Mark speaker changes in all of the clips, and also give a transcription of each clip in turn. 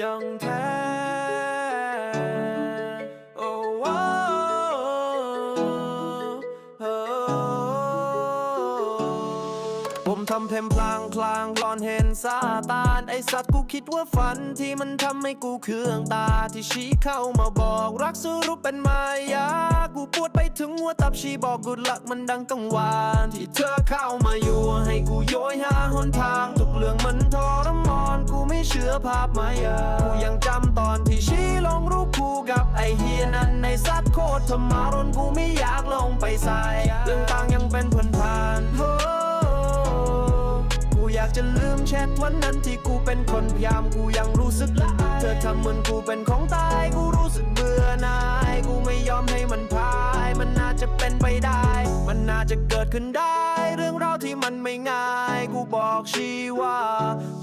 Speaker 1: ยังแท้โอ้โอ้โอ้ผมทำเพลงพลางพลางกลอนเห็นซาตานไอสัตว์กูคิดว่าฝันที่มันทำให้กูเคืองตาที่ชี้เข้ามาบอกรักสรุปเป็นมายา กูปวดไปถึงหัวตับชีบอกกูลักมันดังกังวาน ที่เธอเข้ามาอยู่ให้กูโยยหาหนทางทุกเรื่องมันทรมานกูไม่ เชื้อภาพมายากูยังจำตอนที่ชี้ลงรูปกูกับไอเฮียนั้นในสัตว์โคตรทมารนกูไม่อยากลงไปใส่เรื่องต่างยังเป็นผ่านผ่านโอ้กูอยากจะลืมแชทวันนั้นที่กูเป็นคนพยายามกูยังรู้สึกละอา เธอทำเหมือนกูเป็นของตาย กูรู้สึกเบื่อหน่าย กูไม่ยอมให้มันพาย มันน่าจะเป็นไปได้ มันน่าจะเกิดขึ้นได้ เรื่องราวที่มันไม่ง่าย กูบอกชีว่า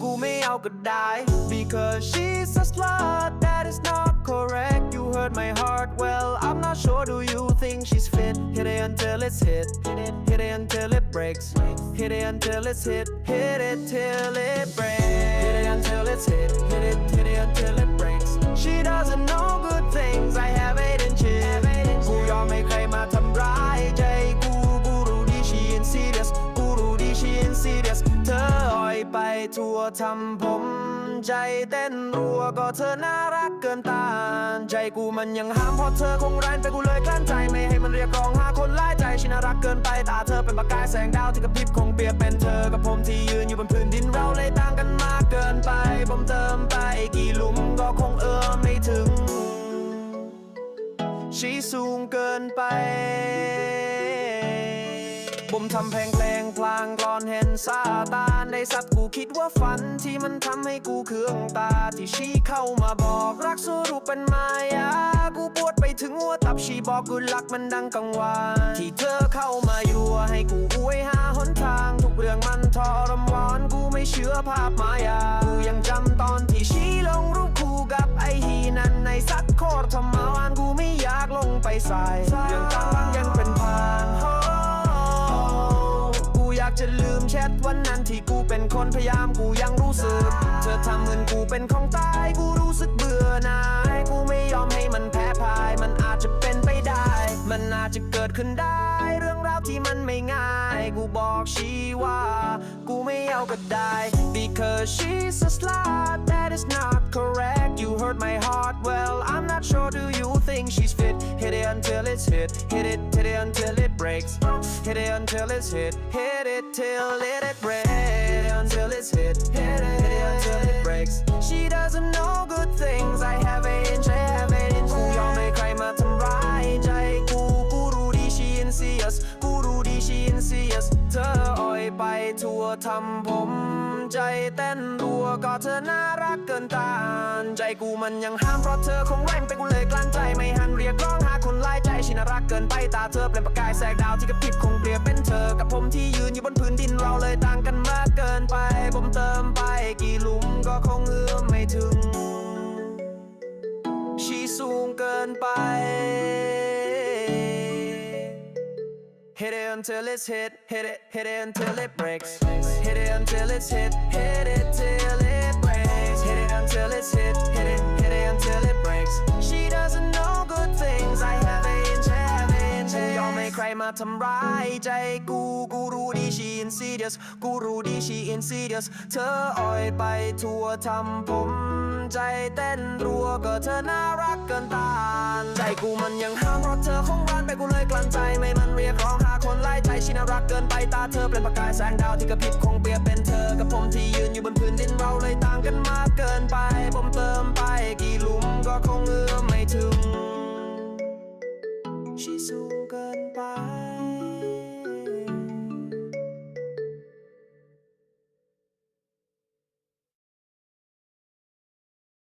Speaker 1: กูไม่เอาก็ได้ because she's a slut that is not correct you hurt my heart well I'm not sure do you think she's fit hit it until it's hit hit it hit it until it breaks hit it until it's hit hit it till it breaks hit it until it's hit hit it hit it until it breaks she doesn't know good things I have it in chin กูยอมให้ใครมาทำร้ายใจกูกูรู้ดี she insidious กูรู้ดี she insidious เธออ่อยไปทั่วทำผมใจเต้นรัวก็เธอน่ารักเกินต้าน ใจกูมันยังห้ามเพราะเธอคงแรงไปกูเลยกลั้นใจไม่ให้มันเรียกร้องหาคนไล่ใจฉันารักเกินไปตาเธอเป็นประกายแสงดาวที่กระพริบคงเปรียบเป็นเธอกับผมที่ยืนอยู่บนพื้นดินเราเลยต่าง ไป ผมเติมไปกี่หลุมก็คงเอื้อมไม่ถึง ชี้สูงเกินไปผมทำเพลงเพลงพลางกรอนเห็นซาตานในสัตว์กูคิดว่าฝันที่มันทำให้กูเคืองตาที่ชี้เข้ามาบอกรักสรุปเป็นมายา บชีบอกกูรักมันดังกังวานที่เธอเข้ามายู่ให้กูอวยหาหนทาง ทุกเรื่องมันทรมานกูไม่เชื่อภาพมายากูยังจำตอนที่ชี้ลงรูปคู่กับไอฮีนั้นในสัตว์โคตรทรมาวานกูไม่อยากลงไปใส่เรื่องต่างยังเป็นผ่านกูอยากจะลืมแชทวันนั้นที่กูเป็นคนพยายามกูยังรู้สึก เธอทำเหมือนกูเป็นของตายกูรู้สึกเบื่อหน่าย จจะเกิดขึ้นได้ เรื่องราวที่มันไม่ง่าย กูบอกชีว่า กูไม่เอาก็ได้ because she's a slut that is not correct you hurt my heart well I'm not sure do you think she's fit hit it until it's hit hit it hit it until it breaks hit it until it's hit hit it till it, it breaks hit it until it's hit ทำผม ใจเต้นรัวก็เธอน่ารักเกินต้าน ใจกูมันยังห้ามเพราะเธอคงแรงไปกูเลยกลั้นใจไม่หันเรียกร้องหาคนไล่ใจชินารักเกินไปตาเธอเป็นประกายแสงดาวที่กระพริบคงเปรียบเป็นเธอ กับผมที่ยืนอยู่บนพื้นดินเราเลยต่างกันมากเกินไปผมเติมไปกี่หลุมก็คงเอื้อมไม่ถึง until it's hit, hit it, hit it until it breaks. Hit it until it's hit, hit it till it breaks. Hit it until it's hit, hit it, hit it until it breaks. She doesn't know good things. I have it in, I have it in. ฉันยอมให้ใครมาทำร้ายใจกูกูรู้ดี she insidious กูรู้ดี she insidious เธออ่อยไปทั่วทำผมใจเต้นรัวก็เธอน่ารักเกินต้านใจกูมันยังห้ามเพราะเธอคงร้านไปกูเลยกลั้นใจไม่มันเรียกร้อง ชินารักเกินไปตาเธอเป็นประกายแสงดาวที่กระพริบคงเปียเป็นเธอ กับผมที่ยืนอยู่บนพื้นดินเราเลยต่างกันมากเกินไป